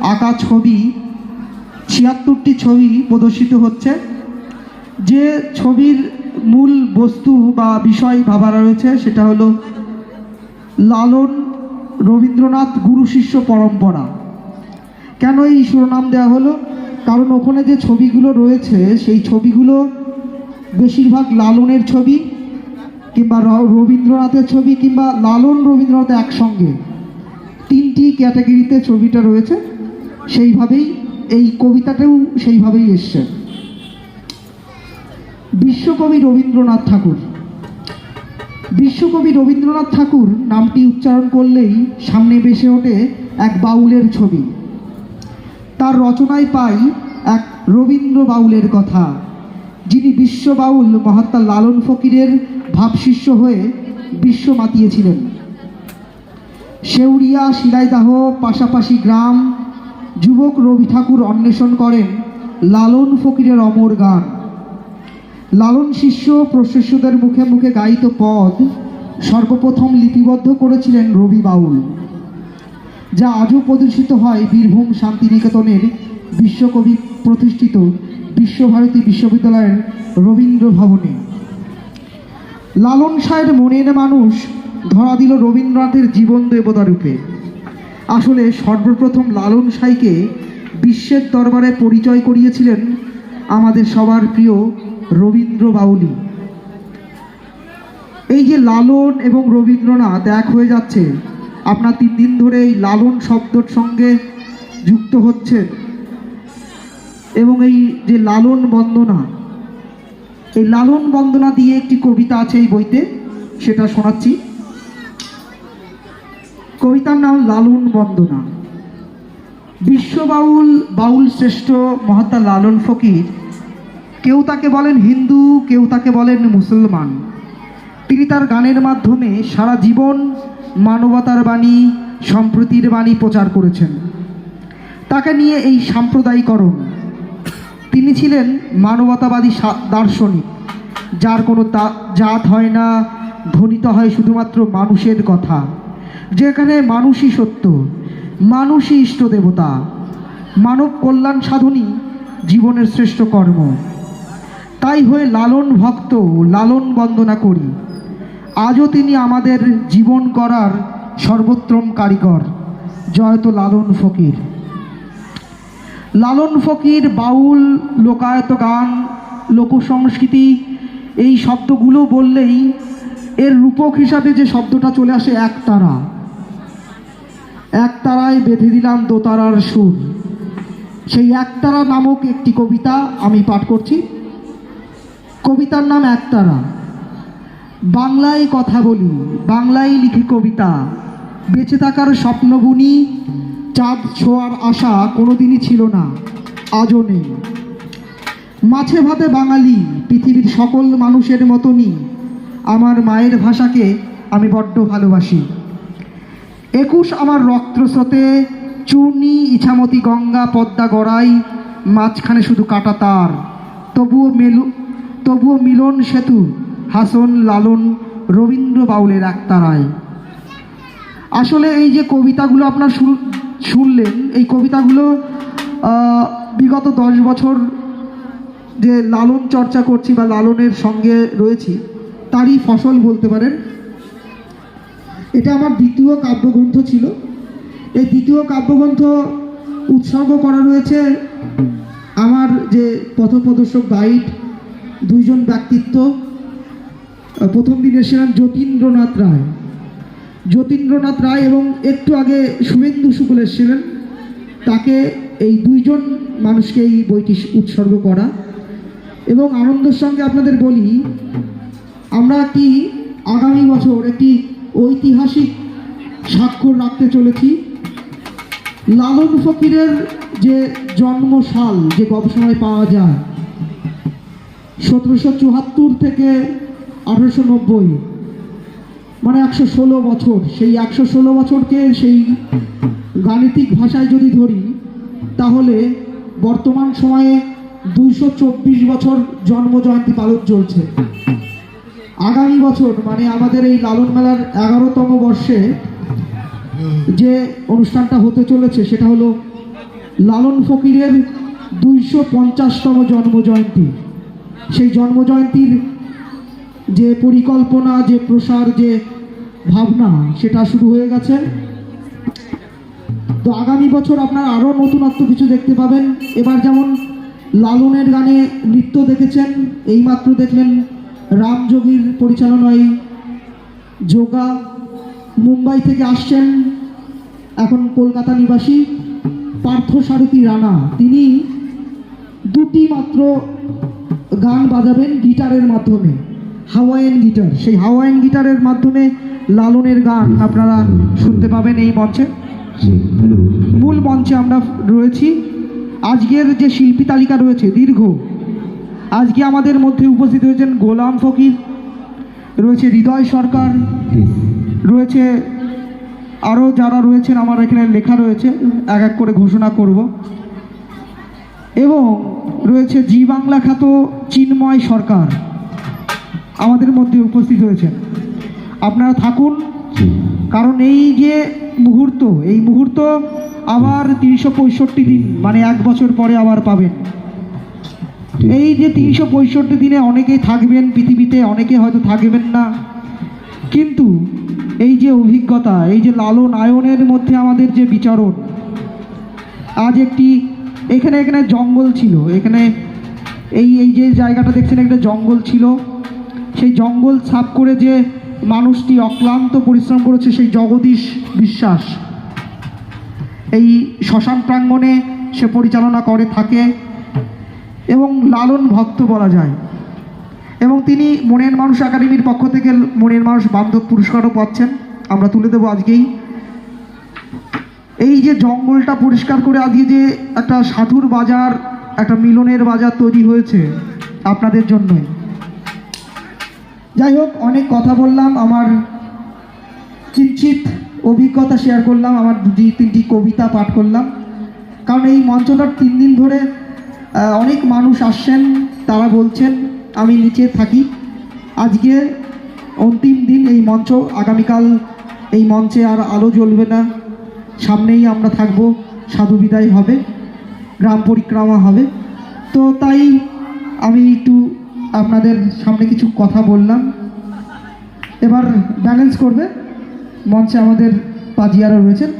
আঁকা ছবি, ছিয়াত্তরটি ছবি প্রদর্শিত হচ্ছে। যে ছবির মূল বস্তু বা বিষয় ভাবা রয়েছে, সেটা হলো লালন রবীন্দ্রনাথ গুরু শিষ্য পরম্পরা। কেন এই শিরোনাম দেওয়া হলো? কারণ ওখানে যে ছবিগুলো রয়েছে, সেই ছবিগুলো বেশিরভাগ লালনের ছবি কিংবা রবীন্দ্রনাথের ছবি কিংবা লালন রবীন্দ্রনাথ একসঙ্গে। তিনটি ক্যাটাগরিতে ছবিটা রয়েছে। সেইভাবেই এই কবিতাটাও সেইভাবেই এসছে। বিশ্বকবি রবীন্দ্রনাথ ঠাকুর। বিশ্বকবি রবীন্দ্রনাথ ঠাকুর নামটি উচ্চারণ করলেই সামনে বেসে ওঠে এক বাউলের ছবি। তার রচনায় পাই এক রবীন্দ্র বাউলের কথা। যিনি বিশ্ব বাউল মহাত্মা লালন ফকিরের ভাবশিষ্য হয়ে বিশ্ব মাতিয়েছিলেন। শেউরিয়া শিলাইদাহ পাশাপাশি গ্রাম যুবক রবি ঠাকুর অন্বেষণ করেন লালন ফকিরের অমর গান। লালন শিষ্য প্রশিষ্যদের মুখে মুখে গায়িত পদ সর্বপ্রথম লিপিবদ্ধ করেছিলেন রবি বাউল। যা আজও প্রদর্শিত হয় বীরভূম শান্তিনিকেতনের বিশ্বকবি প্রতিষ্ঠিত বিশ্বভারতী বিশ্ববিদ্যালয়ের রবীন্দ্র ভবনে। লালন সাহের মনের মানুষ ধরা দিল রবীন্দ্রনাথের জীবন দেবতা রূপে। আসলে সর্বপ্রথম লালন সাইকে বিশ্বের দরবারে পরিচয় করিয়েছিলেন আমাদের সবার প্রিয় রবীন্দ্র বাউলি। এই যে লালন এবং রবীন্দ্রনাথ এক হয়ে যাচ্ছে, আপনার তিন দিন ধরে এই লালন শব্দর সঙ্গে যুক্ত হচ্ছেন। এবং এই যে লালন বন্দনা, এই লালন বন্দনা দিয়ে একটি কবিতা আছে এই বইতে, সেটা শোনাচ্ছি। কবিতার নাম লালন বন্দনা। বিশ্ব বাউল শ্রেষ্ঠ মহাত্মা লালন ফকির। কেউ তাকে বলেন হিন্দু, কেউ তাকে বলেন মুসলমান। তিনি তার গানের মাধ্যমে সারা জীবন মানবতার বাণী, সম্প্রীতির বাণী প্রচার করেছেন। তাকে নিয়ে এই সাম্প্রদায়িকরণ। তিনি ছিলেন মানবতাবাদী দার্শনিক, যার কোনো জাত হয় না ধ্বনিত হয় শুধুমাত্র মানুষের কথা। যেখানে মানুষই সত্য, মানুষই ইষ্ট দেবতা, মানব কল্যাণ সাধনই জীবনের শ্রেষ্ঠ কর্ম। তাই হয়ে লালন ভক্ত লালন বন্দনা করি। আজও তিনি আমাদের জীবন করার সর্বোত্তম কারিগর। জয়ত লালন ফকির। লালন ফকির, বাউল, লোকায়ত গান, লোকসংস্কৃতি, এই শব্দগুলো বললেই এর রূপক হিসাবে যে শব্দটা চলে আসে একতারা একতারায় বেঁধে দিলাম দোতারার সুর। সেই একতারা নামক একটি কবিতা আমি পাঠ করছি। কবিতার নাম একতারা বাংলায় কথা বলি, বাংলায় লিখি কবিতা। বেঁচে থাকার স্বপ্ন বুনি চাঁদ ছোঁয়ার আশা কোনোদিনই ছিল না, আজও নেই। মাছে ভাতে বাঙালি, পৃথিবীর সকল মানুষের মতনই। আমার মায়ের ভাষাকে আমি বড্ড ভালোবাসি। একুশ আমার রক্তস্রোতে চূর্ণি ইছামতি, গঙ্গা, পদ্মা গড়াই, মাঝখানে শুধু কাটা তার। তবুও মেলু, তবুও মিলন সেতু, হাসন, লালন, রবীন্দ্র বাউলের একতারায় আসলে এই যে কবিতাগুলো আপনার শুনলেন, এই কবিতাগুলো বিগত দশ বছর যে লালন চর্চা করছি বা লালনের সঙ্গে রয়েছি তারই ফসল বলতে পারেন। এটা আমার দ্বিতীয় কাব্যগ্রন্থ ছিল। এই দ্বিতীয় কাব্যগ্রন্থ উৎসর্গ করা রয়েছে আমার যে পথপ্রদর্শক গাইড, দুইজন ব্যক্তিত্ব। প্রথম দিন এসেছিলেন যতীন্দ্রনাথ রায়। যতীন্দ্রনাথ রায় এবং একটু আগে শুভেন্দু শুক্ল এসেছিলেন। তাকে এই দুইজন মানুষকে এই বইটি উৎসর্গ করা। এবং আনন্দের সঙ্গে আপনাদের বলি আমরা একটি আগামী বছর একটি ঐতিহাসিক স্বাক্ষর রাখতে চলেছি। লালন ফকিরের যে জন্মসাল যে গবেষণায় পাওয়া যায়, সতেরোশো চুয়াত্তর থেকে আঠেরোশো নব্বই মানে একশো ষোলো বছর, সেই একশো ষোলো বছরকে সেই গাণিতিক ভাষায় যদি ধরি, তাহলে বর্তমান সময়ে দুইশো চব্বিশ বছর জন্ম জয়ন্তী পালন চলছে। আগামী বছর মানে আমাদের এই লালন মেলার এগারোতম বর্ষে যে অনুষ্ঠানটা হতে চলেছে, সেটা হলো লালন ফকিরের দুইশো পঞ্চাশতম জন্মজয়ন্তী। সেই জন্মজয়ন্তীর যে পরিকল্পনা, যে প্রসার, যে ভাবনা, সেটা শুরু হয়ে গেছে। তো আগামী বছর আপনারা আরও নতুনত্ব কিছু দেখতে পাবেন। এবার যেমন লালনের গানে নৃত্য দেখেছেন এইমাত্র দেখলেন রামযোগীর পরিচালনায় যোগা মুম্বাই থেকে আসছেন এখন কলকাতা নিবাসী পার্থসারথী রানা। তিনি দুটি মাত্র গান বাজাবেন গিটারের মাধ্যমে হাওয়াইয়ান গিটার। সেই হাওয়াইয়ান গিটারের মাধ্যমে লালনের গান আপনারা শুনতে পাবেন এই মঞ্চে। মূল মঞ্চে আমরা রয়েছি। আজকের যে শিল্পী তালিকা রয়েছে দীর্ঘ আজকে আমাদের মধ্যে উপস্থিত হয়েছেন গোলাম ফকির রয়েছে হৃদয় সরকার রয়েছে আরও যারা রয়েছেন আমার এখানে লেখা রয়েছে এক এক করে ঘোষণা করব। এবং রয়েছে জি বাংলা খ্যাত চিন্ময় সরকার আমাদের মধ্যে উপস্থিত হয়েছেন। আপনারা থাকুন কারণ এই যে মুহূর্ত এই মুহূর্ত আবার তিনশো পঁয়ষট্টি দিন মানে এক বছর পরে আবার পাবেন। এই যে তিনশো পঁয়ষট্টি দিনে অনেকেই থাকবেন পৃথিবীতে, অনেকে হয়তো থাকবেন না। কিন্তু এই যে অভিজ্ঞতা, এই যে লালন আয়নের মধ্যে আমাদের যে বিচরণ, আজ একটি, এখানে এখানে জঙ্গল ছিল। এখানে এই এই যে জায়গাটা দেখছেন, একটা জঙ্গল ছিল। সেই জঙ্গল সাফ করে যে মানুষটি অক্লান্ত পরিশ্রম করেছে, সেই জগদীশ বিশ্বাস। এই শ্মশান প্রাঙ্গণে সে পরিচালনা করে, থাকে। এবং লালন ভক্ত বলা যায়। এবং তিনি মনের মানুষ একাডেমির পক্ষ থেকে মনের মানুষ বান্ধব পুরস্কারও পাচ্ছেন। আমরা তুলে দেবো আজকেই। এই যে জঙ্গলটা পরিষ্কার করে আজকে যে একটা সাধুর বাজার, একটা মিলনের বাজার তৈরি হয়েছে আপনাদের জন্যই। যাই হোক, অনেক কথা বললাম, আমার কিঞ্চিত অভিজ্ঞতা শেয়ার করলাম, আমার দুটি, তিনটি কবিতা পাঠ করলাম। কারণ এই মঞ্চটার তিন দিন ধরে অনেক মানুষ আসছেন, তারা বলছেন, আমি নিচে থাকি। আজকে অন্তিম দিন এই মঞ্চ, আগামীকাল এই মঞ্চে আর আলো জ্বলবে না। সামনেই আমরা থাকব, সাধু বিদায় হবে, গ্রাম পরিক্রমা হবে। তো তাই আমি একটু আপনাদের সামনে কিছু কথা বললাম। এবার ব্যালেন্স করবে। মঞ্চে আমাদের পাজিয়ারা রয়েছেন।